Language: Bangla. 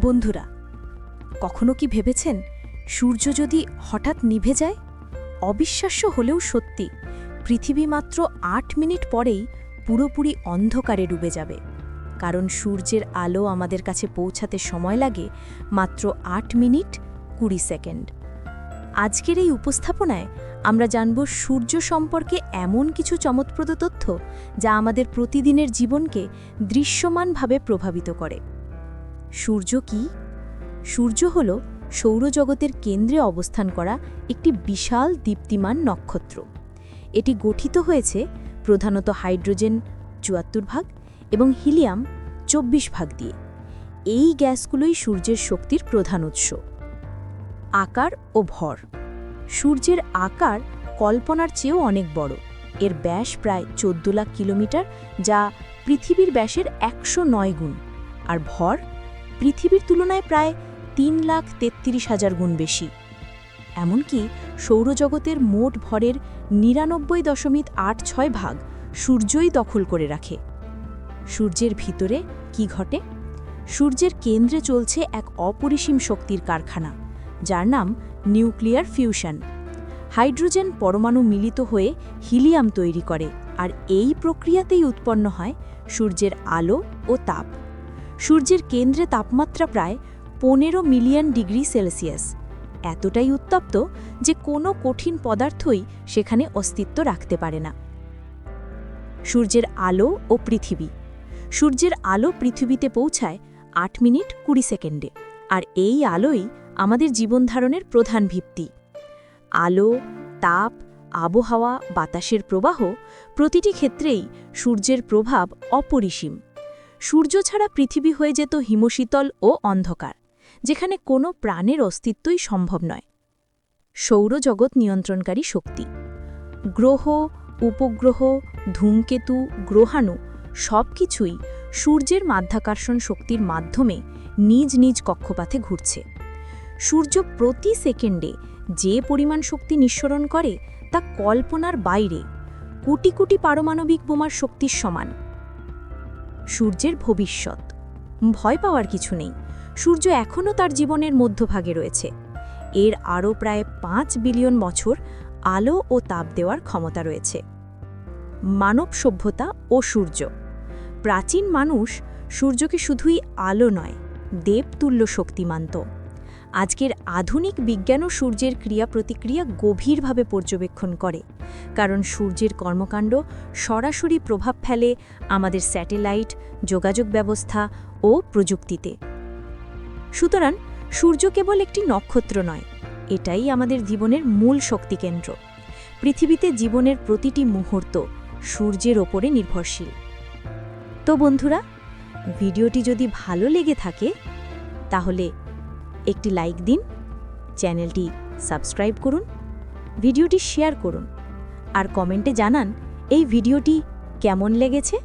বন্ধুরা, কখনো কি ভেবেছেন সূর্য যদি হঠাৎ নিভে যায়? অবিশ্বাস্য হলেও সত্যি, পৃথিবী মাত্র আট মিনিট পরেই পুরোপুরি অন্ধকারে ডুবে যাবে। কারণ সূর্যের আলো আমাদের কাছে পৌঁছাতে সময় লাগে মাত্র আট মিনিট কুড়ি সেকেন্ড। আজকের এই উপস্থাপনায় আমরা জানব সূর্য সম্পর্কে এমন কিছু চমৎপ্রদ তথ্য যা আমাদের প্রতিদিনের জীবনকে দৃশ্যমানভাবে প্রভাবিত করে। সূর্য কি? সূর্য হল সৌরজগতের কেন্দ্রে অবস্থান করা একটি বিশাল দীপ্তিমান নক্ষত্র। এটি গঠিত হয়েছে প্রধানত হাইড্রোজেন চুয়াত্তর ভাগ এবং হিলিয়াম চব্বিশ ভাগ দিয়ে। এই গ্যাসগুলোই সূর্যের শক্তির প্রধান উৎস। আকার ও ভর। সূর্যের আকার কল্পনার চেয়েও অনেক বড়। এর ব্যাস প্রায় চোদ্দ লাখ কিলোমিটার, যা পৃথিবীর ব্যাসের একশো নয় গুণ। আর ভর পৃথিবীর তুলনায় প্রায় তিন লাখ তেত্রিশ হাজার গুণ বেশি। এমনকি সৌরজগতের মোট ভরের নিরানব্বই দশমিক আট ছয় ভাগ সূর্যই দখল করে রাখে। সূর্যের ভিতরে কি ঘটে? সূর্যের কেন্দ্রে চলছে এক অপরিসীম শক্তির কারখানা, যার নাম নিউক্লিয়ার ফিউশন। হাইড্রোজেন পরমাণু মিলিত হয়ে হিলিয়াম তৈরি করে, আর এই প্রক্রিয়াতেই উৎপন্ন হয় সূর্যের আলো ও তাপ। সূর্যের কেন্দ্রে তাপমাত্রা প্রায় পনেরো মিলিয়ন ডিগ্রি সেলসিয়াস। এতটাই উত্তপ্ত যে কোনো কঠিন পদার্থই সেখানে অস্তিত্ব রাখতে পারে না। সূর্যের আলো ও পৃথিবী। সূর্যের আলো পৃথিবীতে পৌঁছায় আট মিনিট কুড়ি সেকেন্ডে। আর এই আলোই আমাদের জীবনধারণের প্রধান ভিত্তি। আলো, তাপ, আবহাওয়া, বাতাসের প্রবাহ প্রতিটি ক্ষেত্রেই সূর্যের প্রভাব অপরিসীম। সূর্য ছাড়া পৃথিবী হয়ে যেত হিমশীতল ও অন্ধকার, যেখানে কোনো প্রাণের অস্তিত্বই সম্ভব নয়। সৌরজগৎ নিয়ন্ত্রণকারী শক্তি। গ্রহ, উপগ্রহ, ধূমকেতু, গ্রহাণু সব কিছুই সূর্যের মাধ্যাকর্ষণ শক্তির মাধ্যমে নিজ নিজ কক্ষপাথে ঘুরছে। সূর্য প্রতি সেকেন্ডে যে পরিমাণ শক্তি নিঃসরণ করে তা কল্পনার বাইরে কোটি কোটি পারমাণবিক বোমার শক্তির সমান। সূর্যের ভবিষ্যৎ। ভয় পাওয়ার কিছু নেই। সূর্য এখনও তার জীবনের মধ্যভাগে রয়েছে। এর আরও প্রায় পাঁচ বিলিয়ন বছর আলো ও তাপ দেওয়ার ক্ষমতা রয়েছে। মানব সভ্যতা ও সূর্য। প্রাচীন মানুষ সূর্যকে শুধুই আলো নয়, দেবতুল্য শক্তি মানত আজকের আধুনিক বিজ্ঞানও সূর্যের ক্রিয়া প্রতিক্রিয়া গভীরভাবে পর্যবেক্ষণ করে। কারণ সূর্যের কর্মকাণ্ড সরাসরি প্রভাব ফেলে আমাদের স্যাটেলাইট, যোগাযোগ ব্যবস্থা ও প্রযুক্তিতে। সুতরাং সূর্য কেবল একটি নক্ষত্র নয়, এটাই আমাদের জীবনের মূল শক্তিকেন্দ্র। পৃথিবীতে জীবনের প্রতিটি মুহূর্ত সূর্যের ওপরে নির্ভরশীল। তো বন্ধুরা, ভিডিওটি যদি ভালো লেগে থাকে, তাহলে একটি লাইক দিন, চ্যানেলটি সাবস্ক্রাইব করুন, ভিডিওটি শেয়ার করুন, আর কমেন্টে জানান এই ভিডিওটি কেমন লেগেছে।